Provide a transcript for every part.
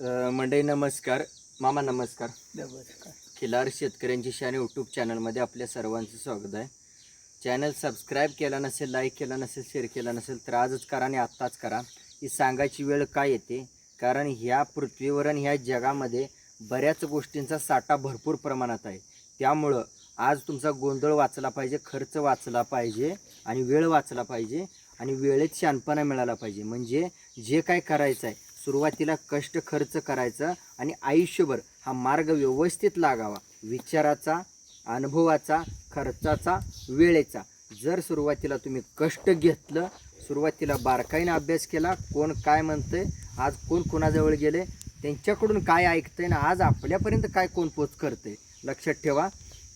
अ, मंडळी नमस्कार. मामा नमस्कार. नमस्कार. खिलार शेतकऱ्यांची शान यूट्यूब चॅनलमध्ये आपल्या सर्वांचं स्वागत आहे. चॅनल सबस्क्राईब केला नसेल लाईक केला नसेल शेअर केला नसेल तर आजच करा आणि आत्ताच करा. ही सांगायची वेळ काय येते? कारण ह्या पृथ्वीवर आणि ह्या जगामध्ये बऱ्याच गोष्टींचा साठा भरपूर प्रमाणात आहे. त्यामुळं आज तुमचा गोंधळ वाचला पाहिजे खर्च वाचला पाहिजे आणि वेळ वाचला पाहिजे आणि वेळेत शानपणा मिळाला पाहिजे. म्हणजे जे काय करायचं आहे सुरुवातीला कष्ट खर्च करायचा आणि आयुष्यभर हा मार्ग व्यवस्थित लागावा. विचाराचा अनुभवाचा खर्चाचा वेळेचा. जर सुरुवातीला तुम्ही कष्ट घेतलं सुरुवातीला बारकाईनं अभ्यास केला कोण काय म्हणतंय आज कोण कोणाजवळ गेले त्यांच्याकडून काय ऐकतंय ना आज आपल्यापर्यंत काय कोण पोच करते लक्षात ठेवा.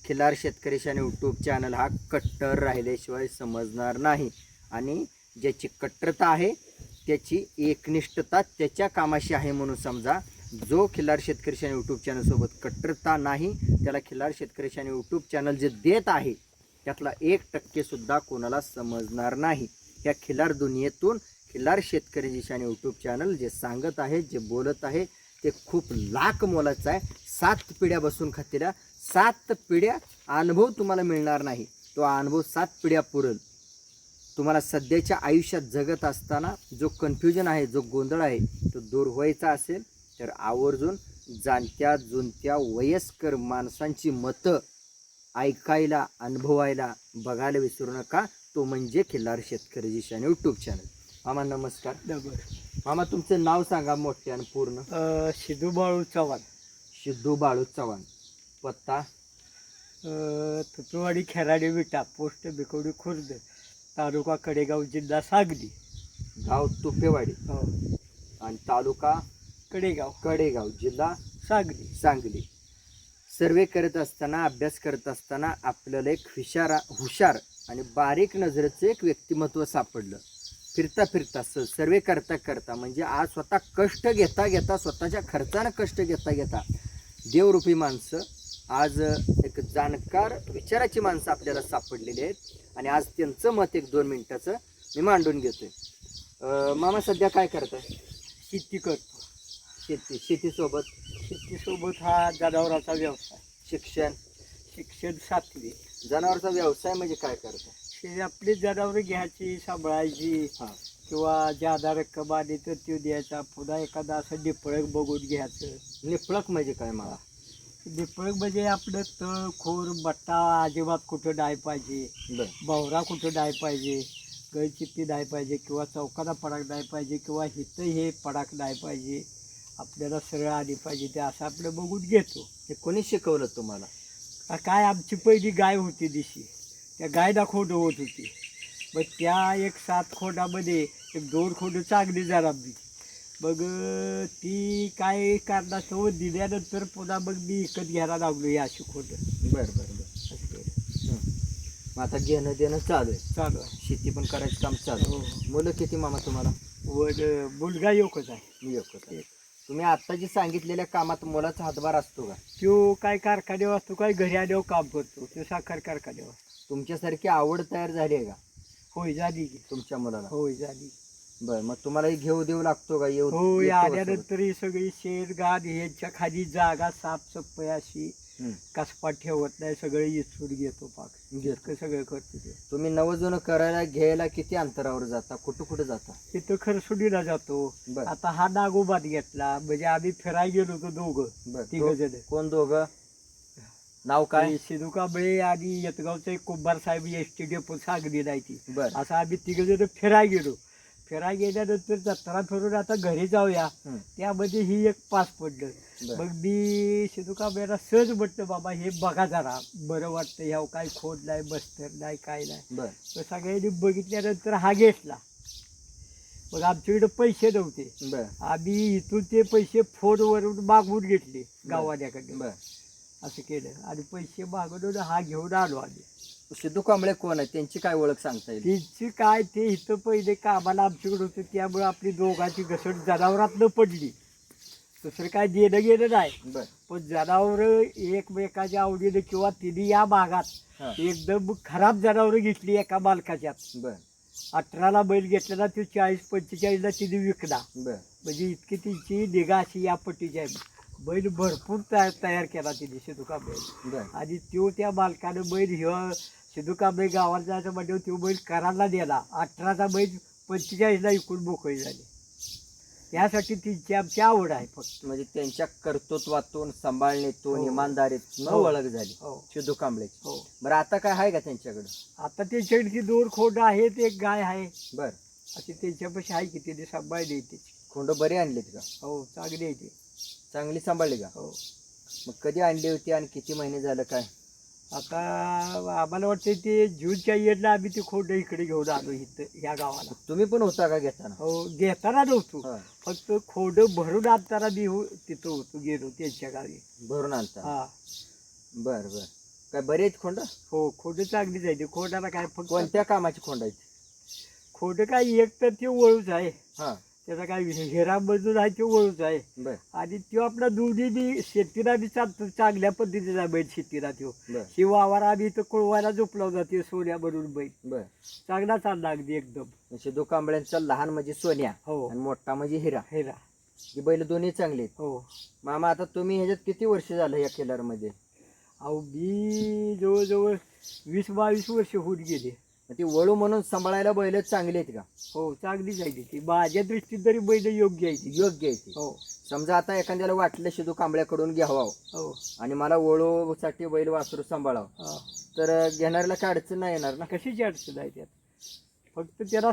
खिलार शेतकरी शाने यूट्यूब चॅनल हा कट्टर राहिल्याशिवाय समजणार नाही. आणि ज्याची कट्टरता आहे त्याची एकनिष्ठता त्याच्या कामाशी आहे म्हणून समजा जो खिल्लार शेतकरी आणि यूट्यूब चॅनलसोबत कट्टरता नाही त्याला खिल्लार शेतकरी आणि यूट्यूब चॅनल जे देत आहे त्यातला एक टक्केसुद्धा कोणाला समजणार नाही. या खिल्लार दुनियेतून खिल्लार शेतकरी आणि यूट्यूब चॅनल जे सांगत आहे जे बोलत आहे ते खूप लाख मोलाचं आहे. सात पिढ्या बसून खातेल्या सात पिढ्या अनुभव तुम्हाला मिळणार नाही. तो अनुभव सात पिढ्या पुरेल. तुम्हाला सध्याच्या आयुष्यात जगत असताना जो कन्फ्युजन आहे जो गोंधळ आहे तो दूर व्हायचा असेल तर आवर्जून जाणत्या जुनत्या वयस्कर माणसांची मतं ऐकायला अनुभवायला बघायला विसरू नका. तो म्हणजे खिल्लार शेतकरी शान यूट्यूब चॅनल मामा नमस्कार. नमस्कार. मामा तुमचं नाव सांगा मोठे आणि पूर्ण. सिद्धू बाळू चव्हाण. सिद्धू बाळू चव्हाण. पत्ता? तुतुवाडी खेराडी विटा पोस्ट बिकवडी खुर्द. तालुका कडेगाव जिल्हा सांगली. गाव तुपेवाडी. हो. आणि तालुका कडेगाव. कडेगाव जिल्हा सांगली. सांगली. सर्वे करत असताना अभ्यास करत असताना आपल्याला एक हुशार हुशार आणि बारीक नजरेचं एक व्यक्तिमत्व सापडलं. फिरता फिरता स सर्वे करता करता म्हणजे आज स्वतः कष्ट घेता घेता स्वतःच्या खर्चानं कष्ट घेता घेता देवरूपी माणसं आज एक जाणकार विचाराची माणसं आपल्याला सापडलेली आहेत. आणि आज त्यांचं मत एक दोन मिनिटाचं मी मांडून घेतोय. मामा सध्या काय करताय? शेती करतो. शेती शेतीसोबत? शेतीसोबत हा जनावराचा व्यवसाय. शिक्षण? शिक्षण सातवी. जनावरचा व्यवसाय म्हणजे काय करतो हे आपली जनावरं घ्यायची सांभाळायची हा. किंवा ज्यादा रक्कम आली तर तो द्यायचा. पुन्हा एखादा असं डिपळक बघून घ्यायचं. निपळक म्हणजे काय मला डिपळक म्हणजे आपलं तळ खोर बट्टा अजिबात कुठं डाय पाहिजे. बावरा कुठं डाय पाहिजे. गळचिप्पी डाय पाहिजे किंवा चौकाला पडाक डाय पाहिजे किंवा हिथं हे पडाक डाय पाहिजे. आपल्याला सरळ आली पाहिजे ते असं आपलं बघून घेतो. हे कोणी शिकवलं तुम्हाला? काय आमची पहिली गाय होती दिशी. त्या गायला खोडं होत होती. मग त्या एक सात खोडामध्ये एक दोन खोडं चांगली जराबली मग ती काय कारणास्तव दिल्यानंतर पुन्हा मग मी विकत घ्यायला लागलो ही अशी खोडं बर बर बर. असं केलं मग आता घेणं देणं चालू आहे. चालू आहे. शेती पण करायचं काम चालू हो आहे मुलं किती मामा तुम्हाला? वर अं, मुलगा योकच आहे. मी एकच आहे. तुम्ही आता जी सांगितलेल्या कामात मुलाचा हातभार असतो का? तो काय कारखान्यावर असतो काय घरी आल्यावर काम करतो. तो साखर कारखान्यावर. तुमच्यासारखी आवड तयार झाली आहे का? होय झाली की. तुमच्या मुलाला. होय झाली. बर मग तुम्हाला हे घेऊ देऊ लागतो का? येऊ होय येतो का सोबत? आल्यानंतर ही सगळी शेत गाद ह्याच्या खाली जागा साफसफाई अशी हं. कसपाट ठेवत नाही सगळे इचून घेतो पाक. घेतो. इतकं सगळं करतो ते. तुम्ही नवजून करायला घ्यायला किती अंतरावर जाता? कुठं कुठं जाता? तिथं खरसुडीला जातो. बर. आता हा नागोबात घेतला. म्हणजे आम्ही फिरायला गेलो होतो दोघं बर. तिघ तो- जण. कोण दोघं? नाव काय? सिधू कांबळे आणि येतगावचे एक कुंभार साहेब एस टी डेपो सांगली नाही ती. बर. असं आम्ही तिघ जण फिरायला गेलो. फिरायला गेल्यानंतर जत्रा फिरून आता घरी जाऊया. त्यामध्ये ही एक पास पडलं. मग मी सिधू कांबळेला सहज म्हटलं बाबा हे बघा जरा. बरं वाटतं ह्या काय खोड नाही बस्तर नाही काय नाही. तर सगळ्यांनी बघितल्यानंतर हा घेतला मग आमच्याकडे पैसे नव्हते. आम्ही इथून ते पैसे फोनवरून मागवून घेतले गावाल्याकडे असं केलं. आणि पैसे मागवून हा घेऊन आलो आम्ही. सिद्धू कांबळे कोण आहे त्यांची काय ओळख सांगता येईल? त्यांची काय ते इथं पहिले कामाला आमच्याकडे होतं त्यामुळे आपली दोघांची घसट जनावरात न पडली. दुसरं काय देणं गेलं नाही. बर. पण जनावर एकमेकाच्या आवडीनं किंवा तिने या भागात एकदम खराब जनावरं घेतली एका मालकाच्यात. बर. अठराला बैल घेतलेला तो चाळीस पंचेचाळीसला तिने विकला. बर. म्हणजे इतकी तिची निगा अशी या पट्टीची आहे. बैल भरपूर तयार तयार केला तिने सिद्धू कांबळे बर. आणि तो त्या मालकानं बैल ह्यो सिद्धू कांबळे गावाला जायचं म्हणजे तो बैल करारला दिला अठराचा बैल पंचेचाळीसला इकून मोकळी झाली. यासाठी तिची आमची आवड आहे फक्त. म्हणजे त्यांच्या कर्तृत्वातून सांभाळणीतून हो. इमानदारीतून हो. ओळख झाली हो. सिद्धू कांबळेची हो. बरं आता काय आहे का त्यांच्याकडं? आता त्यांच्याकडची दोन खोंड आहेत एक गाय आहे. बर. अशी त्यांच्यापाशी आहे की तिने सांभाळली ती खोंड बरी आणलीत का? हो चांगली आहे ती. चांगली सांभाळली का? हो. मग कधी आणली होती आणि किती महिने झालं काय? आता आम्हाला वाटतं ते जूनच्या इयरला आम्ही ती खोंड इकडे घेऊन आलो इथं ह्या गावाला. तुम्ही पण होता का घेताना? हो घेताना नव्हतो. हा. फक्त खोंड भरून आणताना मी हो- तिथं होतो गेलो त्यांच्या गावी. भरून आणता? हा. बर बर. काय बरे आहेत खोंड? हो खोंड चांगली जायची खोंडाला काय फक्त कोणत्या कामाची खोंड आहेत? खोंड काय एक तर ते वळूच आहे. हा. त्याचा काय विषय? हेरा मजूर आहे ते वळूच आहे. बर. आणि तो आपला दोन्ही शेतीला बी चालतो चांगल्या पद्धतीचा बैल शेतीला तो. बर. शिवावर आम्ही इथं कुळवायला झोपला जाते सोन्या बनून बैल. बर. चांगला चालला अगदी एकदम. सिद्धू कांबळ्यांचा लहान म्हणजे सोन्या हो. आणि मोठा म्हणजे हिरा. हेरा. ही बैल दोन्ही चांगले आहेत. हो. मामा आता तुम्ही ह्याच्यात किती वर्ष झालं या केलरमध्ये अहो मी जवळजवळ वीस बावीस वर्ष होत गेले. मग ती वळू म्हणून सांभाळायला बैल चांगली आहेत का? हो चांगली जायची ती. माझ्या दृष्टीत तरी बैल योग्य आहे ती. योग्य आहे ती. हो. समजा आता एखाद्याला वाटलं सिद्धू कांबळ्याकडून घ्यावं हो. आणि मला वळूसाठी बैल वासरू सांभाळावं. तर घेणाऱ्याला काय अडचण नाही येणार ना? कशाची अडचण आहे त्यात? फक्त त्याला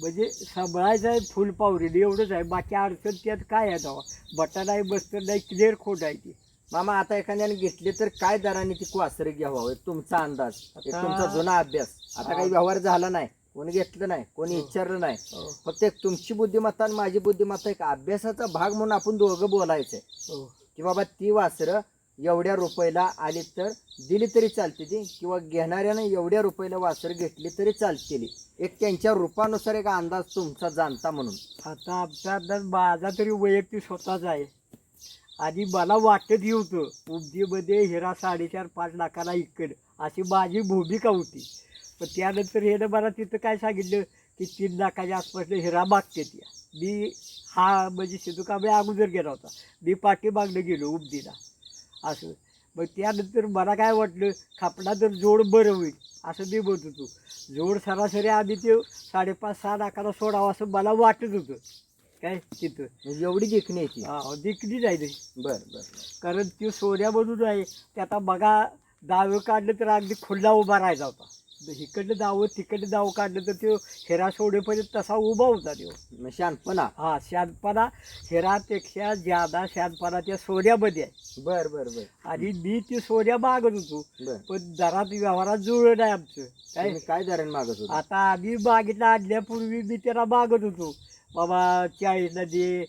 म्हणजे सांभाळायचं आहे फुल पावरेली एवढंच आहे. बाकी अडचण त्यात काय आहे तेव्हा बटा नाही बसतं नाही क्लिअर खोट आहे ती. मामा आता एखाद्याने घेतली तर काय दराने ती वासरे घ्यावं? एक तुमचा अंदाज एक आता- तुमचा जुना अभ्यास. आता काही व्यवहार झाला नाही कोणी घेतलं नाही कोणी हो. विचारलं नाही. हो. फक्त एक तुमची बुद्धिमत्ता आणि माझी बुद्धिमत्ता एक अभ्यासाचा भाग म्हणून आपण दोघं बोलायचंय. हो. की बाबा ती वासरं एवढ्या रुपयाला आली तर दिली तरी चालते ती किंवा घेणाऱ्यानं एवढ्या रुपयाला वासर घेतली तरी चालतील एक त्यांच्या रूपानुसार एक अंदाज तुमचा जाणता म्हणून. आता आमचा अंदाज माझा तरी वैयक्तिक स्वतःच आहे. आणि मला वाटत होतं उपजीमध्ये हिरा साडेचार पाच लाखाला इकड. अशी माझी भूमिका होती? पण त्यानंतर हे मला तिथं काय सांगितलं? की तीन लाखाच्या आसपासला हिरा मागते त्या. मी हा म्हणजे सिद्धू कांबळे अगोदर गेला होता. मी पाठीमागनं गेलो उपदीला असं. मग त्यानंतर मला काय वाटलं? खापडा तर जोड बरं होईल असं मी म्हणत होतो. जोड सरासरी आम्ही ते साडेपाच सहा लाखाला सोडावं असं मला वाटत होतं. काय तिथं? म्हणजे एवढी देखणी आहे ती. हा दिकडी जायचं बर बर कारण ती सोन्यामधून आहे ते आता बघा दावे काढलं तर अगदी खुल्ला उभा राहायचा होता. इकडलं दावं तिकडलं दाव काढलं तर तो हेरा सोडेपर्यंत तसा उभा होता तो शहाणपणा हा शहाणपणा हेरापेक्षा ज्यादा शहाणपणा त्या सोन्यामध्ये आहे. बर बर बर. आणि मी ती सोन्या मागत होतो. पण दरात व्यवहारात जुळलं नाही आमचं. काय? काय दराने मागत होता? आता आम्ही मागितलं आणल्यापूर्वी मी त्याला मागत होतो. बाबा चाळीसला दे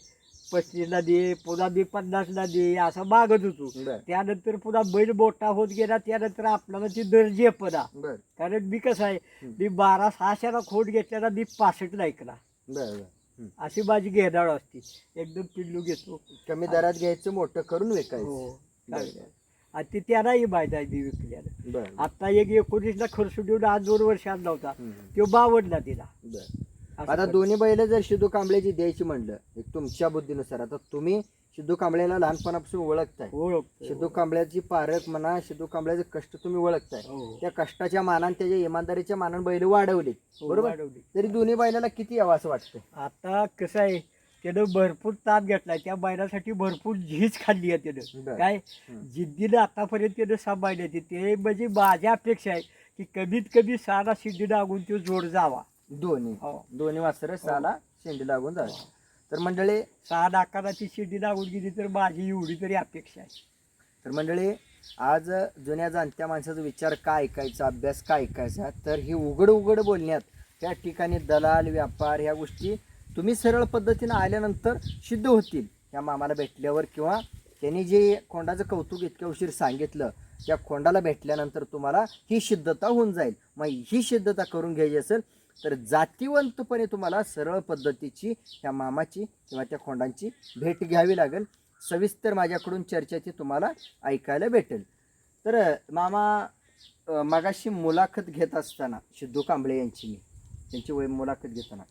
पस्तीसला दे पुन्हा मी पन्नासला दे असं मागत होतो. बर. त्यानंतर पुन्हा बैल मोठा होत गेला त्यानंतर आपल्याला ती दर झेपना बर. कारण मी कसं आहे हं. मी बारा सहाशेला खोट घेतल्याला मी पासष्टला ऐकला. बर बर. अशी माझी घेदाळ असती. एकदम पिल्लू घेतो. कमी दरात घ्यायचं मोठं करून विकायचं. हो चांगलं. आणि ती त्यालाही माहीत आहे मी विकल्याला बर आता एक एकोणीसला खर्च देऊन आज दोन वर्ष आणला होता. तो बावनला दिला. बर. असं आता. दोन्ही बैल जर सिद्धू कांबळेची द्यायची म्हणलं एक तुमच्या बुद्धीनुसार आता तुम्ही सिद्धू कांबळेला लहानपणापासून ओळखताय. ओळखतो सिद्धू कांबळ्याची पारख म्हणा सिद्धू कांबळ्याचे कष्ट तुम्ही ओळखताय. हो. त्या कष्टाच्या मानाने त्याच्या इमानदारीच्या मानाने बैल वाढवली. हो, बरोबर. तरी दोन्ही बैलाला किती यावं असं वाटतं आता कसं आहे त्यानं भरपूर ताप घेतलाय. त्या बैलासाठी भरपूर झीज खाल्ली आहे त्यानं. काय? हं. जिद्दीनं आतापर्यंत त्यानं सांभाळले ते ते म्हणजे माझ्या अपेक्षा आहे की कमीत कमी सारा शिड्डी लागून तो जोड जावा. दोन्ही. हो. दोन्ही वासरं साला शेंडी लागून जावे तर मंडळी सहा लाखाची शिड्डी लागून गेली तर माझी एवढी तरी अपेक्षा आहे. तर मंडळी आज जुन्या जाणत्या माणसाचा विचार काय ऐकायचा अभ्यास काय ऐकायचा? तर ही उघड उघड बोलण्यात त्या ठिकाणी दलाल व्यापार ह्या गोष्टी तुम्ही सरळ पद्धतीनं आल्यानंतर सिद्ध होतील. या मामाला भेटल्यावर किंवा त्यांनी जे खोंडाचं कौतुक इतक्या उशीर सांगितलं त्या खोंडाला भेटल्यानंतर तुम्हाला ही सिद्धता होऊन जाईल. मग ही सिद्धता करून घ्यायची असेल तर जातीवंतपणे तुम्हाला सरळ पद्धतीची त्या मामाची किंवा त्या खोंडांची भेट घ्यावी लागेल. सविस्तर माझ्याकडून चर्चा ती तुम्हाला ऐकायला भेटेल. तर मामा मागाशी मगाशी मुलाखत घेत असताना सिद्धू कांबळे यांची मी त्यांची वय मुलाखत घेताना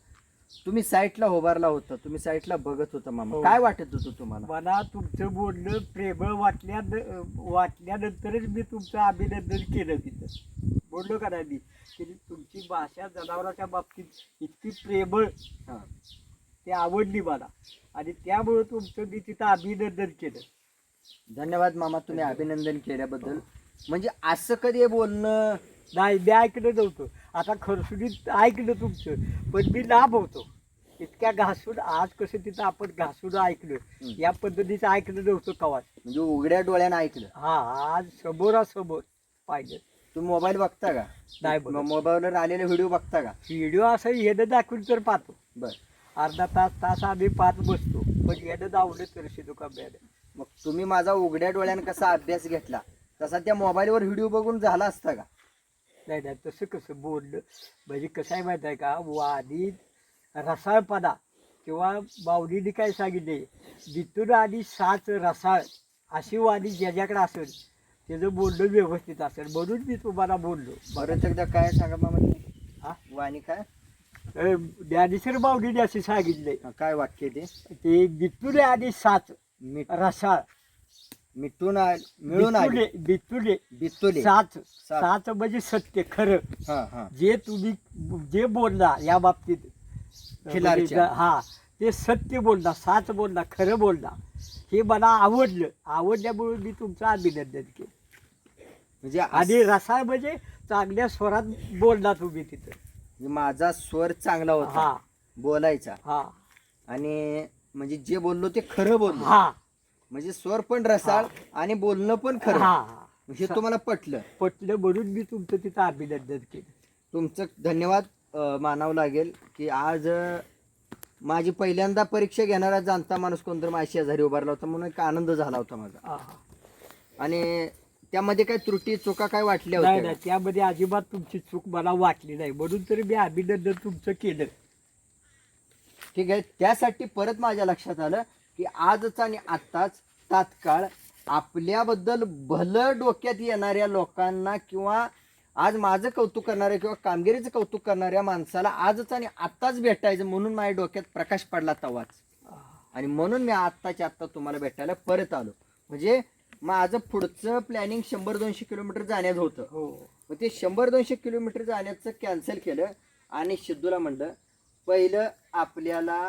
तुम्ही साईटला उभारला होता तुम्ही साईटला बघत होता मामा. हो. काय वाटत होतं तुम्हाला? मला तुमचं बोलणं प्रेमळ वाटल्या वाटल्यानंतरच मी तुमचं अभिनंदन केलं तिथं. बोललो का नाही मी? की तुमची भाषा जनावराच्या बाबतीत इतकी प्रेमळ. हा. ते आवडली मला. आणि त्यामुळं तुमचं मी तिथं अभिनंदन केलं. धन्यवाद मामा तुम्ही अभिनंदन केल्याबद्दल. म्हणजे असं कधी बोलणं नाही मी ऐकलं नव्हतं. आता खरसुनीत ऐकलं तुमचं पण मी लाभ होतो इतक्या घासून आज कसं तिथं आपण घासून ऐकलं. या पद्धतीचं ऐकलं नव्हतं कवा म्हणजे उघड्या डोळ्यानं ऐकलं. हा आज समोरासमोर पाहिजे. तुम्ही मोबाईल बघता का? नाही बघत. मोबाईलवर आलेले व्हिडिओ बघता का? व्हिडिओ असं येणं दाखवून तर पाहतो. बर. अर्धा तास तास आम्ही पाहत बसतो पण येणं दावलं तर शिदू का मग तुम्ही माझा उघड्या डोळ्यानं कसा अभ्यास घेतला? तसा त्या मोबाईलवर व्हिडिओ बघून झाला असता का? नाही नाही तसं कसं बोललं म्हणजे कसं आहे माहिती आहे का? वाणी रसाळपणा किंवा बावलीने काय सांगितले? जिथून आणि साच रसाळ अशी वाणी ज्याच्याकडे असेल त्याचं बोलणं व्यवस्थित असेल. म्हणून मी तुम्हाला बोललो. परत एकदा काय सांगा तुम्ही? हा? वाणी काय? अ, ज्ञानेश्वर बावलीने असे सांगितले. काय वाक्य ते? ते बितुले आणि साच मिठ. रसाळ मिठून आ- मिळून आले. बितुले बितुले. साच साच म्हणजे सत्य खरं. हा हा. जे तुम्ही जे बोलला या बाबतीत खिलारच्या. म्हणजे हा ते सत्य बोलला साच बोलला खरं बोलला. हे मला आवडलं. आवडल्यामुळे मी तुमचं अभिनंदन केलं. म्हणजे आणि रसाळ म्हणजे चांगल्या स्वरात बोलला तुम्ही तिथं. माझा स्वर चांगला होता. बोलायचा. हा. आणि म्हणजे जे बोललो ते खरं बोललो. हा. म्हणजे स्वर पण रसाळ आणि बोलणं पण खरं. हा. हे तुम्हाला पटलं. पटलं म्हणून मी तुमचं तिथं अभिनंदन केलं. तुमचं धन्यवाद अं, मानावं लागेल की आज अं, माझी पहिल्यांदा परीक्षा घेणारा जाणता माणूस कोणतरी माझ्या शेजारी उभारला होता म्हणून एक आनंद झाला होता माझा. हा. आणि त्यामध्ये काय त्रुटी चुका काय वाटल्या नाही होत्या? नाही? त्यामध्ये अजिबात तुमची चूक मला वाटली नाही. म्हणून तरी मी अभिनंदन तुमचं केलं. ठीक आहे त्यासाठी परत माझ्या लक्षात आलं. की आजच आणि आत्ताच तात्काळ आपल्याबद्दल भलं डोक्यात येणाऱ्या लोकांना किंवा आज माझं कौतुक करणाऱ्या किंवा कामगिरीचं कौतुक करणाऱ्या माणसाला आजच आणि आत्ताच भेटायचं म्हणून माझ्या डोक्यात प्रकाश पडला तवाच. आणि म्हणून मी आत्ताच्या आत्ता तुम्हाला भेटायला परत आलो. म्हणजे माझं पुढचं प्लॅनिंग शंभर दोनशे किलोमीटर जाण्याचं होतं. हो. मग ते शंभर दोनशे किलोमीटर जाण्याचं कॅन्सल केलं आणि सिद्धूला म्हणलं पहिलं आपल्याला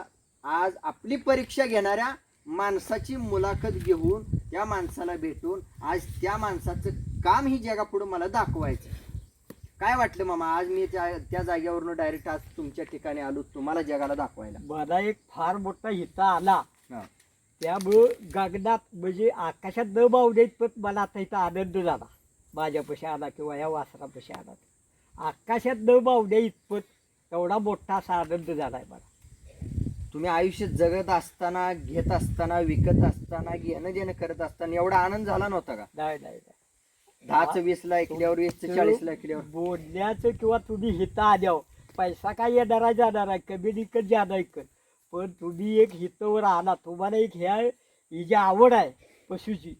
आज आपली परीक्षा घेणाऱ्या माणसाची मुलाखत घेऊन त्या माणसाला भेटून आज त्या माणसाचं काम ही जगापुढं मला दाखवायचं काय वाटलं मामा? आज मी त्या त्या जागेवरून डायरेक्ट आज तुमच्या ठिकाणी आलो तुम्हाला जगाला दाखवायला. मला एक फार मोठा हिता आला. हा. त्यामुळं गगनात म्हणजे आकाशात न बावले इतपत मला आता इथं आनंद झाला. माझ्यापाशी आला किंवा या वासरापाशी आला. आकाशात न बावल्या इतपत एवढा मोठा असा आनंद झाला आहे मला. तुम्ही आयुष्य जगत असताना घेत असताना विकत असताना घेणं देणं करत असताना एवढा आनंद झाला नव्हता का? नाही नाही नाही. दहाच वीसला ऐकल्यावर वीसचं चाळीसला ऐकल्यावर. बोलण्याचं किंवा तुम्ही हिता आल्यावर पैसा काय येणार आहे जाणार आहे कमी निकट जाणार ऐकत पण तुम्ही एक हितवर आला. तुम्हाला एक ह्या ही जी आवड आहे पशुची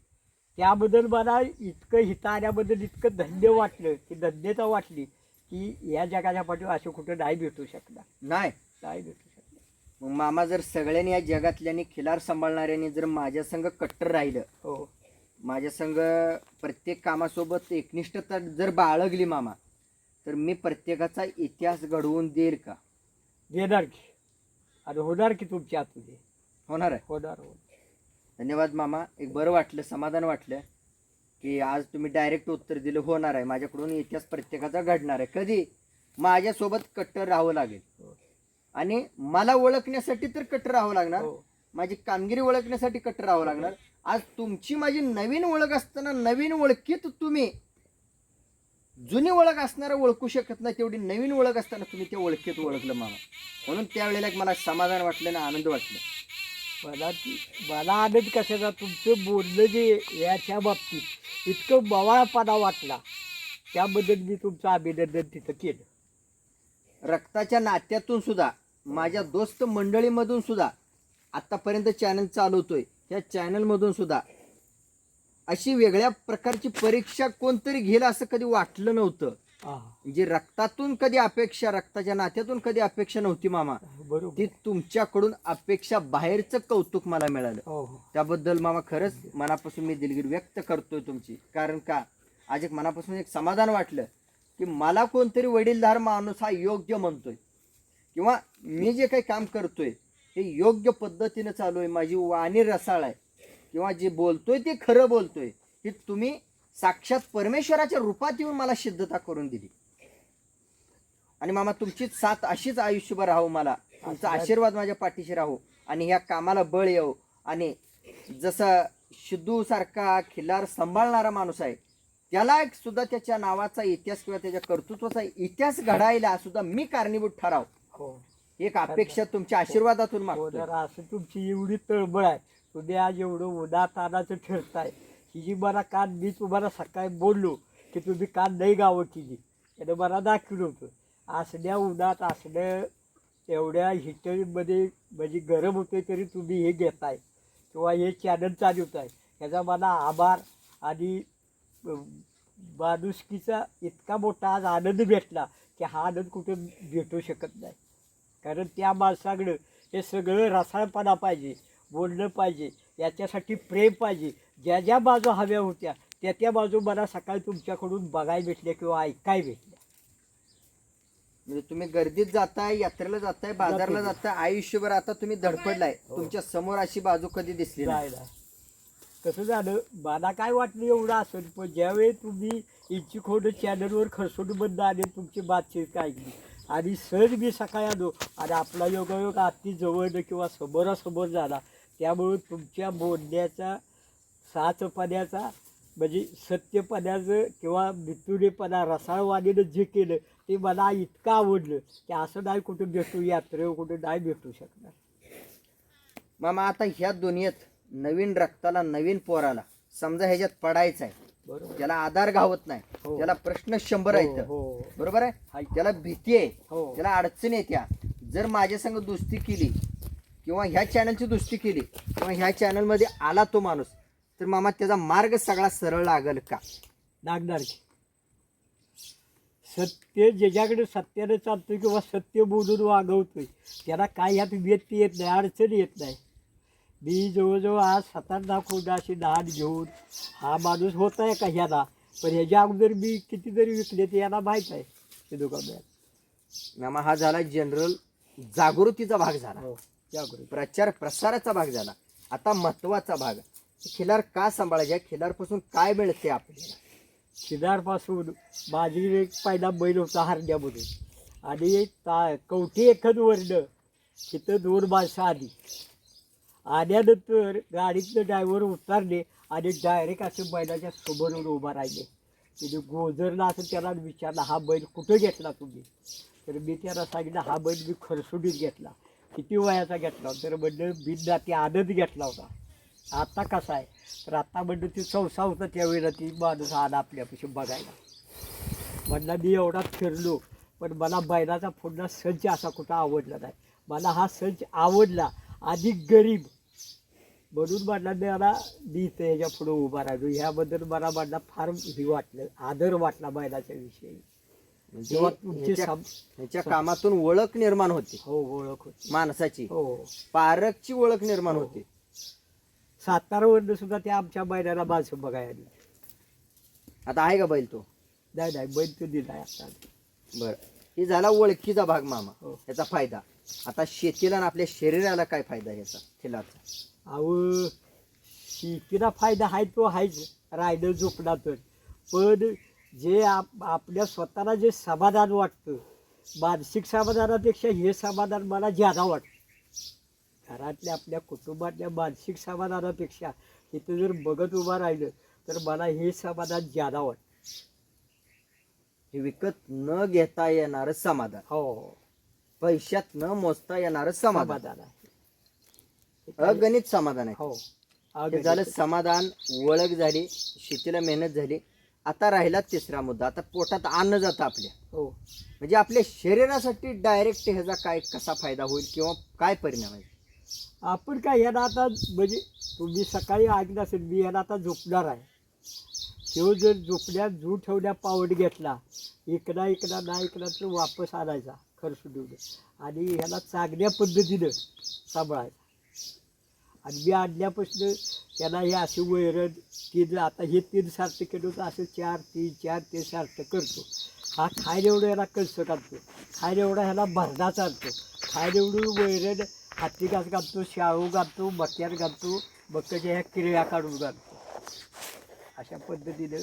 त्याबद्दल मला इतकं हित आल्याबद्दल इतकं धन्य वाटलं की धन्यता वाटली की या जगाच्या पाठीवर असं कुठं नाही भेटू शकणार. नाही. नाही भेटू मग मामा जर सगळ्यांनी या जगातल्यानी खिलार सांभाळणाऱ्यांनी जर माझ्या संग कट्टर राहिलं हो. माझ्या संग प्रत्येक कामासोबत एकनिष्ठता जर बाळगली मामा तर मी प्रत्येकाचा इतिहास घडवून देईल का? देणार की. आणि होणार की तुमच्या आतमध्ये होणार आहे. होणार होणार. धन्यवाद मामा. एक बरं वाटलं समाधान वाटलं की आज तुम्ही डायरेक्ट उत्तर दिलं होणार आहे. माझ्याकडून इतिहास प्रत्येकाचा घडणार आहे. कधी? माझ्यासोबत कट्टर राहावं लागेल. हो. आणि मला ओळखण्यासाठी तर कट्टर राहावं लागणार. हो. माझी कामगिरी ओळखण्यासाठी कट्टर राहावं लागणार. आज तुमची माझी नवीन ओळख असताना नवीन ओळखीत तुम्ही जुनी ओळख असणारा ओळखू शकत नाही तेवढी नवीन ओळख असताना तुम्ही त्या ओळखीत ओळखलं मामा. म्हणून त्यावेळेला एक मला समाधान वाटलं आणि आनंद वाटलं. मला ती मला आनंद कशाचा? तुमचं बोलणं जे याच्या बाबतीत इतकं बवाळपणा वाटला. त्याबद्दल मी तुमचं अभिनंदन तिथं केलं. रक्ताच्या नात्यातून सुद्धा माझ्या दोस्त मंडळीमधून सुद्धा आत्तापर्यंत चॅनल चालवतोय. त्या चॅनलमधून सुद्धा अशी वेगळ्या प्रकारची परीक्षा कोणतरी घेईल असं कधी वाटलं नव्हतं. जी रक्तातून कधी अपेक्षा रक्ताच्या नात्यातून कधी अपेक्षा नव्हती मामा. ती तुमच्याकडून अपेक्षा बाहेरचं कौतुक मला मिळालं. हो हो. त्याबद्दल मामा खरंच मनापासून मी दिलगिरी व्यक्त करतोय तुमची. कारण का? आज एक मनापासून एक समाधान वाटलं की मला कोणतरी वडीलधार माणूस हा योग्य म्हणतोय. किंवा मी जे काही काम करतोय हे योग्य पद्धतीनं चालू आहे माझी वाणी रसाळ आहे किंवा जे बोलतोय ते खरं बोलतोय हे तुम्ही साक्षात परमेश्वराच्या रूपात येऊन मला सिद्धता करून दिली. आणि मामा तुमचीच साथ अशीच आयुष्यभर राहो मला. तुमचा आशीर्वाद. माझ्या पाठीशी राहो आणि ह्या कामाला बळ येऊ आणि जसं शिद्धू सारखा खिल्लार सांभाळणारा माणूस आहे त्याला एक सुद्धा त्याच्या नावाचा इतिहास किंवा त्याच्या कर्तृत्वाचा इतिहास घडायला सुद्धा मी कारणीभूत ठराव. हो. एक अपेक्षा तुमच्या आशीर्वादातून हो मागतो जरा असं तुमची एवढी तळबळ आहे. तुम्ही आज एवढं उदा तानाचं ठरताय. ही जी मला काल मी तुम्हाला सकाळी बोललो की तुम्ही काल नाही गावं केली. त्यानं मला दाखवलं होतं. असल्या उन्हात असल्या एवढ्या हिटरमध्ये म्हणजे गरम होते तरी तुम्ही हे घेताय. किंवा हे चॅनल चालवताय. याचा मला आभार आणि माणुसकीचा इतका मोठा आज आनंद भेटला की हा आनंद कुठं भेटू शकत नाही. कारण त्या माणसाकडं हे सगळं रसाळपणा पाहिजे बोललं पाहिजे याच्यासाठी प्रेम पाहिजे. ज्या ज्या बाजू हव्या होत्या त्या त्या बाजू मला सकाळी तुमच्याकडून बघायला भेटल्या किंवा ऐकाय भेटल्या. म्हणजे तुम्ही गर्दीत जाताय यात्रेला जाताय बाजारला जातो. जाताय आयुष्यभर आता तुम्ही धडपडलाय हो. तुमच्यासमोर अशी बाजू कधी दिसली नाही. कसं झालं मला काय वाटलं एवढं असेल पण ज्यावेळी तुम्ही इच्छी खोड चॅनलवर खरसोड बंद आले तुमची बातचीत ऐकली? आणि सर बी सकाळी आलो. आणि आपला योगायोग अति जवळ किंवा समोरासमोर झाला. त्यामुळे तुमच्या बोलण्याचा साचपण्याचा म्हणजे सत्यपणाचं किंवा मितुरेपणा रसाळवाणीनं जे केलं ते मला इतकं आवडलं की असं नाही कुठं भेटू यात्रेवर कुठं नाही भेटू शकणार. मामा आता ह्या दुनियेत नवीन रक्ताला नवीन पोराला समजा ह्याच्यात पडायचं आहे त्याला आधार घावत नाही हो. त्याला प्रश्न शंभर आहेत. हो, हो. बरोबर आहे. त्याला भीती आहे हो. त्याला अडचण येत्या जर माझ्या संग दुस्ती केली किंवा ह्या चॅनलची दुस्ती केली किंवा ह्या चॅनलमध्ये आला तो माणूस तर मामा त्याचा मार्ग सगळा सरळ लागल का? लागणार की. सत्य ज्याच्याकडे सत्यानं चालतोय किंवा सत्य बोलून वागवतोय त्याला काय ह्यात व्यक्ती येत नाही अडचण येत नाही. मी जवळजवळ आज सात आठ दहा घेऊन हा माणूस होत आहे का ह्याला? पण ह्याच्या अगोदर मी कितीतरी विकले ते याला माहीत आहे ते दुकानदार. मामा हा झाला जनरल जागृतीचा भाग झाला. हो जागृत. प्रचार प्रसाराचा भाग झाला. आता महत्त्वाचा भाग. खिलार का सांभाळायचे? खिलारपासून काय मिळते आपल्याला? शिदारपासून माझी एक पहिला बैल होता हरण्यामधून आणि ता कवठी एखद वरनं तिथं दोन माणसं आली. आल्यानंतर गाडीतनं ड्रायव्हर उतरले आणि डायरेक्ट असे बैलाच्या समोर उभा राहिले. तिने गोजरला असं त्याला विचारला हा बैल कुठं घेतला तुम्ही? तर मी त्याला सांगितलं हा बैल मी खरसुडीत घेतला. किती वयाचा घेतला तर म्हणलं बिन ती आनंद घेतला होता. आत्ता कसा आहे? तर आत्ता म्हणलं ती चौसा होता त्यावेळेला ती माणूस आला आपल्यापाशी बघायला. म्हणला मी एवढा फिरलो पण मला बैलाचा पुन्हा संच असा कुठं आवडला नाही. मला हा संच आवडला. अधिक गरीब म्हणून म्हणला मला मी इथं ह्याच्या पुढं उभा राहिलो ह्याबद्दल मला म्हणला फार हे वाटलं आदर वाटला बैलाच्या विषयी. म्हणजे जेव्हा तुमची ह्याच्या सम- ह्याच्या कामातून ओळख निर्माण होते. हो ओळख होती. माणसाची. हो. पारकची ओळख निर्माण हो. होते. सातारावरनं सुद्धा त्या आमच्या बैलाला माणसं बघायला आली. आता आहे का बैल तो? नाही नाही बैल तो दिलाय आता. बर. हे झाला ओळखीचा भाग मामा. हो. याचा फायदा. आता शेतीला आणि आपल्या शरीराला काय फायदा याचा? खिलारचा अहो शेतीला फायदा आहे तो आहेच राहिलं झोपला तर. पण जे आप आपल्या स्वतःला जे समाधान वाटतं मानसिक समाधानापेक्षा हे समाधान मला ज्यादा वाटतं. घरातल्या आपल्या कुटुंबातल्या मानसिक समाधानापेक्षा इथं जर बघत उभं राहिलं तर मला हे समाधान ज्यादा वाटतं. हे विकत न घेता येणारं समाधान. हो. पैशात न मोजता येणारं समाधान. समाधान आहे. अगणित समाधान आहे. हो. झालं समाधान. ओळख झाली शेतीला मेहनत झाली. आता राहिला तिसरा मुद्दा आता पोटात अन्न जातं आपल्या. हो. म्हणजे आपल्या शरीरासाठी डायरेक्ट ह्याचा काय कसा फायदा होईल किंवा काय परिणाम आहे? आपण काय याला आता म्हणजे तुम्ही सकाळी ऐकलं असेल मी याला आता झोपणार आहे. तो जर झोपण्यात जू ठेवण्या पावड घेतला इकडा इकडा ना इकडा तर वापस आणायचा खर्च देऊन. आणि ह्याला चांगल्या पद्धतीनं सांभाळायचा. आणि मी आणल्यापासून त्यांना हे असे वैरण तीन आता हे तीन सार्थ केलं तर असं चार तीन चार ते सार्थ करतो. हा खायला एवढं ह्याला कळस काढतो. खायला एवढा ह्याला भरडा चालतो. खायला एवढं वैरण हत्ती घास घालतो शाळू घालतो मक्यात घालतो मक्याच्या ह्या किरळ्या काढून घालतो. अशा पद्धतीनं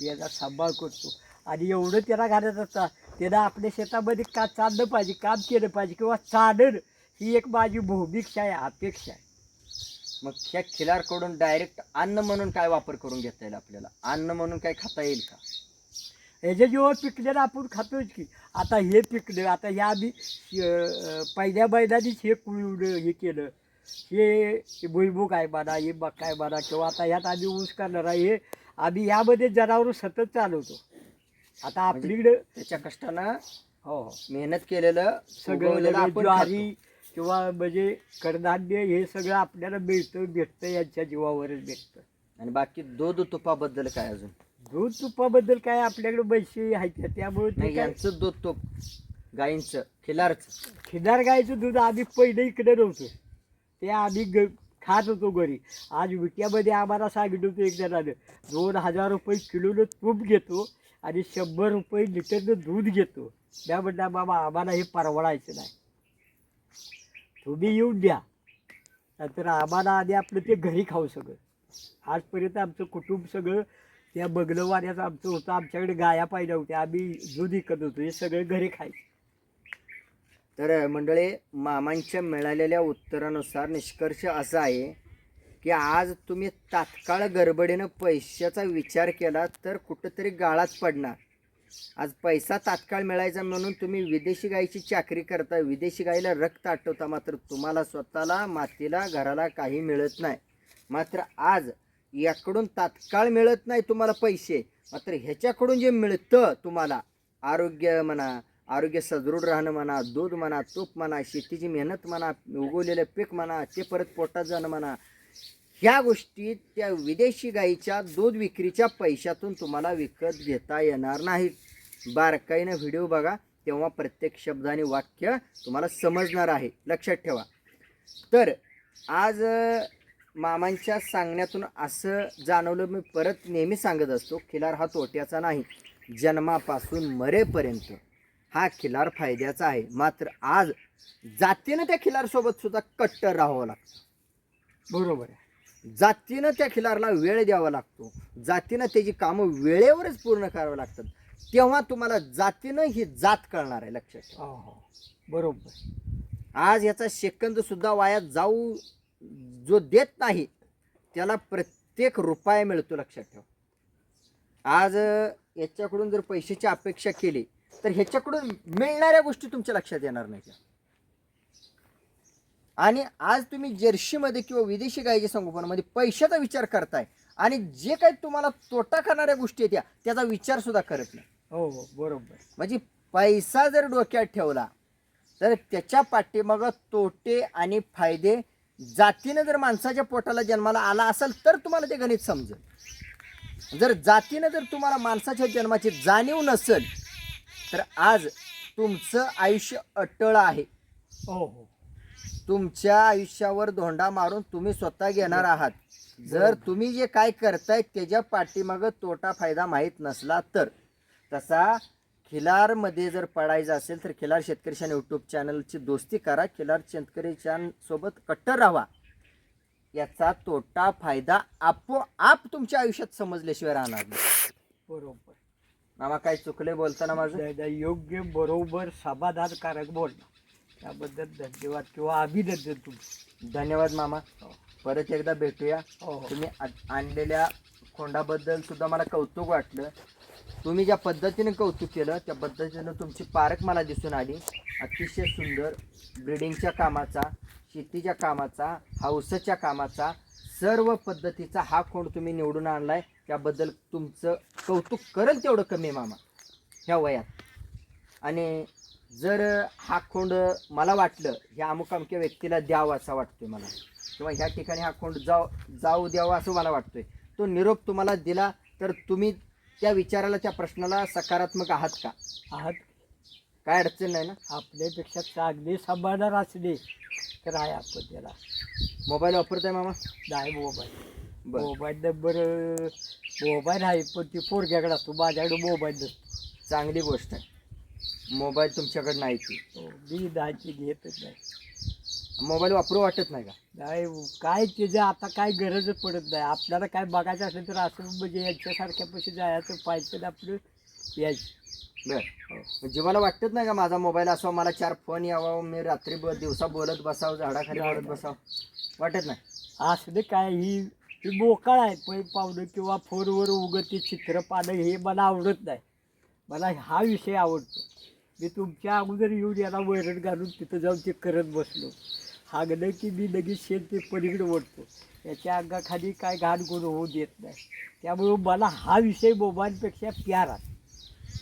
मी याचा सांभाळ करतो. आणि एवढं त्याला घालत असता त्यानं आपल्या शेतामध्ये का चाललं पाहिजे काम केलं पाहिजे किंवा चालणं ही एक माझी भूमिक्षा आहे अपेक्षा आहे. मग ह्या खिलारकडून डायरेक्ट अन्न म्हणून काय वापर करून घेता येईल आपल्याला? अन्न म्हणून काय खाता येईल का? ह्याच्या जेव्हा पिकलेलं आपण खातोच की. आता हे पिकलं आता ह्या आधी पहिल्या बैलांनीच हे कुळवलं हे केलं. हे भुईमुग आहे म्हणा हे मका आहे म्हणा किंवा आता ह्यात आम्ही ऊस करणार आहे हे आम्ही यामध्ये जनावर सतत चालवतो. आता आपलीकडं त्याच्या कष्टानं हो हो. मेहनत केलेलं सगळं ज्वारी. किंवा म्हणजे कडधान्य हे सगळं आपल्याला मिळतं भेटतं यांच्या जीवावरच भेटतं. आणि बाकी दूध तुपाबद्दल काय अजून? दूध तुपाबद्दल काय आपल्याकडे पैसे आहेत त्यामुळे ते नाही काय यांचं दूध तूप गाईंचं खिलारचं. खिदार गायचं दूध आम्ही पहिले इकडे नव्हतं. ते आम्ही ग खात होतो घरी. आज विट्यामध्ये आम्हाला सांगितलं होतं एक जणानं दोन हजार रुपये किलोनं तूप घेतो आणि शंभर रुपये लिटरनं दूध घेतो. त्या म्हणता बाबा आम्हाला हे परवडायचं नाही. तुम्ही येऊन द्या. नंतर आम्हाला आधी आपलं ते घरी खाऊ सगळं. आजपर्यंत आमचं कुटुंब सगळं त्या बगलवाड्याचं आमचं होतं. आमच्याकडे गाया पाहिल्या होत्या. आम्ही दूध विकत होतो. हे सगळं घरी खायचं. तर मंडळी मामांच्या मिळालेल्या उत्तरानुसार निष्कर्ष असा आहे की आज तुम्ही तात्काळ गडबडीनं पैशाचा विचार केला तर कुठंतरी गाळात पडणार. आज पैसा तात्काळ मिळायचा म्हणून तुम्ही विदेशी गायीची चाकरी करता विदेशी गायीला रक्त आटवता मात्र तुम्हाला स्वतःला मातीला घराला काही मिळत नाही. मात्र आज याकडून तात्काळ मिळत नाही तुम्हाला पैसे. मात्र ह्याच्याकडून जे मिळतं तुम्हाला आरोग्य म्हणा आरोग्य सदृढ राहणं म्हणा दूध म्हणा तूप म्हणा शेतीची मेहनत म्हणा उगवलेलं पीक म्हणा ते परत पोटात जाणं म्हणा ह्या गोष्टी त्या विदेशी गाईच्या दूध विक्रीच्या पैशातून तुम्हाला विकत घेता येणार नाहीत. बारकाईनं व्हिडिओ बघा तेव्हा प्रत्येक शब्द आणि वाक्य तुम्हाला समजणार आहे. लक्षात ठेवा. तर आज मामांच्या सांगण्यातून असं जाणवलं मी परत नेहमी सांगत असतो खिलार हा तोट्याचा नाही जन्मापासून मरेपर्यंत हा खिलार फायद्याचा आहे. मात्र आज जातीनं त्या खिलारसोबत सुद्धा कट्टर राहावं लागतं. बरोबर आहे. जातीनं त्या खिलारला वेळ द्यावा लागतो. जातीनं त्याची कामं वेळेवरच पूर्ण करावं लागतात. तेव्हा तुम्हाला जातीनं ही जात कळणार आहे लक्षात ठेवा. हो हो. बरोबर. आज याचा सेकंद सुद्धा वाया जाऊ जो देत नाही त्याला प्रत्येक रुपया मिळतो लक्षात ठेवा. आज याच्याकडून जर पैशाची अपेक्षा केली तर ह्याच्याकडून मिळणाऱ्या गोष्टी तुमच्या लक्षात येणार नाही आणि आज तुम्ही जर्शीमध्ये किंवा विदेशी गायीच्या संगोपनामध्ये पैशाचा विचार करताय आणि जे काही तुम्हाला तोटा करणाऱ्या गोष्टी आहेत त्या त्याचा विचार सुद्धा करत नाही. हो हो बरोबर. म्हणजे पैसा जर डोक्यात ठेवला तर त्याच्या पाठीमागं तोटे आणि फायदे जातीनं जर माणसाच्या पोटाला जन्माला आला असेल तर तुम्हाला ते गणित समजेल. जर जातीनं जर तुम्हाला माणसाच्या जन्माची जाणीव नसेल तर आज तुमचं आयुष्य अटळ आहे. हो हो. तुमच्या आयुष्यावर धोंडा मारून तुम्ही स्वतः घेणार आहात. जर तुम्ही जे काय करताय त्याच्या पाठीमागं तोटा फायदा माहीत नसला तर. तसा खिलारमध्ये जर पडायचं असेल तर खिलार शेतकरी यूट्यूब चॅनलची दोस्ती करा. खिलार शेतकरी सोबत कट्टर राहा. याचा तोटा फायदा आपोआप तुमच्या आयुष्यात समजल्याशिवाय राहणार नाही. बरोबर. मामा काय चुकले बोलताना माझं? योग्य बरोबर समाधानकारक बोलणं. त्याबद्दल धन्यवाद किंवा अभिनंदन तुमचं धन्यवाद मामा. परत एकदा भेटूया. हो हो. तुम्ही आ- आणलेल्या खोंडाबद्दल सुद्धा मला कौतुक वाटलं. तुम्ही ज्या पद्धतीने कौतुक केलं त्या पद्धतीनं तुमची पारख मला दिसून आली. अतिशय सुंदर ब्रिडिंगच्या कामाचा शेतीच्या कामाचा हाऊसच्या कामाचा सर्व पद्धतीचा हा खोंड तुम्ही निवडून आणलाय. त्याबद्दल तुमचं कौतुक करेल तेवढं कमी आहे मामा. ह्या वयात. आणि जर हा खोंड मला वाटलं ह्या अमुक अमक्या व्यक्तीला द्यावा असा वाटतोय मला. किंवा ह्या ठिकाणी हा खोंड जाऊ जाऊ द्यावा असं मला वाटतोय. तो निरोप तुम्हाला दिला तर तुम्ही त्या विचाराला त्या प्रश्नाला सकारात्मक आहात का? आहात. काय अडचण नाही ना? आपल्यापेक्षा चांगले सांभाळणार असले तर आहे आपण त्याला. मोबाईल वापरताय मामा? नाही मोबाईल. बर. मोबाईल नंबर मोबाईल आहे पण ती पोरग्याकडे असतो. माझ्याकडे मोबाईल नसतो. चांगली गोष्ट आहे. मोबाईल तुमच्याकडे नाही ती हो, मी नाही घेतच नाही. मोबाईल वापरू वाटत नाही का? नाही काय त्याचं आता काय गरजच पडत नाही. आपल्याला काय बघायचं असेल तर असं म्हणजे यांच्यासारख्या पैसे जायचं पाहिजे आपलं यायचं. बर. जीवाला वाटत नाही का माझा मोबाईल असावा मला चार फोन यावा मी रात्री ब दिवसा बोलत बसावं झाडाखाली बोलत बसावं? वाटत नाही? असलं काय ही ही मोकळ आहे पै पावलं किंवा फोनवर उगत ते चित्र पाहणं हे मला आवडत नाही. मला हा विषय आवडतो. मी तुमच्या अगोदर येऊन याला वैरण घालून तिथं जाऊन ते करत बसलो. हागलं की मी लगेच शेत ते पलीकडे ओढतो. याच्या अंगाखाली काय घाण गुण होऊ देत नाही. त्यामुळं मला हा विषय मोबाईलपेक्षा प्यार. आहे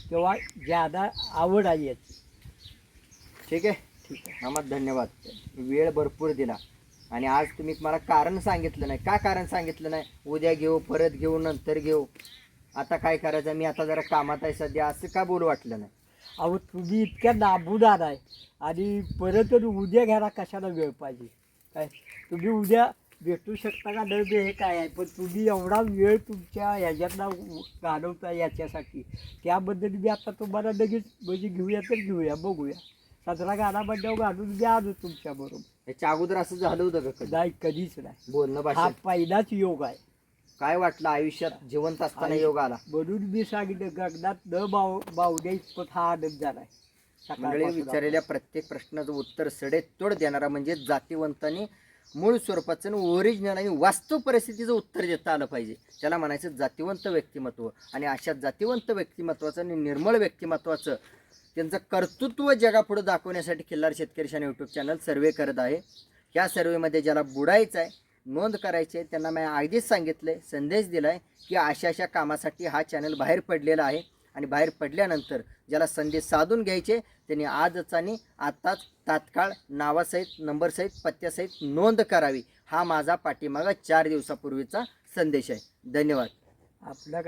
किंवा ज्यादा आवड आहे याची. ठीक आहे? ठीक आहे. मामा धन्यवाद. वेळ भरपूर दिला. आणि आज तुम्ही मला कारण सांगितलं नाही. का कारण सांगितलं नाही? उद्या घेऊ परत घेऊ नंतर घेऊ. आता काय करायचं? मी आता जरा कामात आहे सध्या. असं का बोलू वाटलं नाही? अहो तुम्ही इतक्या नाबूदार आहे. आणि परत उद्या घ्यायला कशाला वेळ पाहिजे? काय? तुम्ही उद्या भेटू शकता का? न बे हे काय आहे? पण तुम्ही एवढा वेळ तुमच्या ह्याच्यातला घालवता याच्यासाठी. त्याबद्दल मी आता तुम्हाला लगेच म्हणजे घेऊया तर घेऊया बघूया. सतरा गाणा म्हणल्यावर घालून मी आलो तुमच्याबरोबर. याच्या अगोदर असं झालं होतं का कधी? नाही कधीच नाही. बोलणं हा भाषा पहिलाच योग आहे. काय वाटलं आयुष्यात जिवंत असताना योग आला? म्हणून मी सांगितलं गगनात न बाव बावड्या इतपत हा आनंद झालाय. मंडळी सकाळपासून विचारलेल्या प्रत्येक प्रश्नाचं उत्तर सडेतोड देणारा म्हणजे जातीवंतांनी मूळ स्वरूपाचं आणि ओरिजिनल आणि वास्तव परिस्थितीचं उत्तर देता आलं पाहिजे. त्याला म्हणायचं जातीवंत व्यक्तिमत्व. आणि अशा जातीवंत व्यक्तिमत्वाचं आणि निर्मळ व्यक्तिमत्वाचं त्यांचं कर्तृत्व जगापुढे दाखवण्यासाठी खिल्लार शेतकरी शान यूट्यूब चॅनल सर्वे करत आहे. या सर्वेमध्ये ज्याला बुडायचं आहे नोंद करायची आहे. त्यांना मी आधीच सांगितलं आहे संदेश दिला आहे की अशा अशा कामासाठी हा चॅनल बाहेर पडलेला आहे. आणि बाहेर पडल्यानंतर ज्याला संदेश साधून घ्यायचे त्यांनी आजच आणि आत्ताच तात्काळ नावासहित नंबरसहित पत्त्यासहित नोंद करावी. हा माझा पाठीमागा चार दिवसापूर्वीचा संदेश आहे. धन्यवाद. आपल्या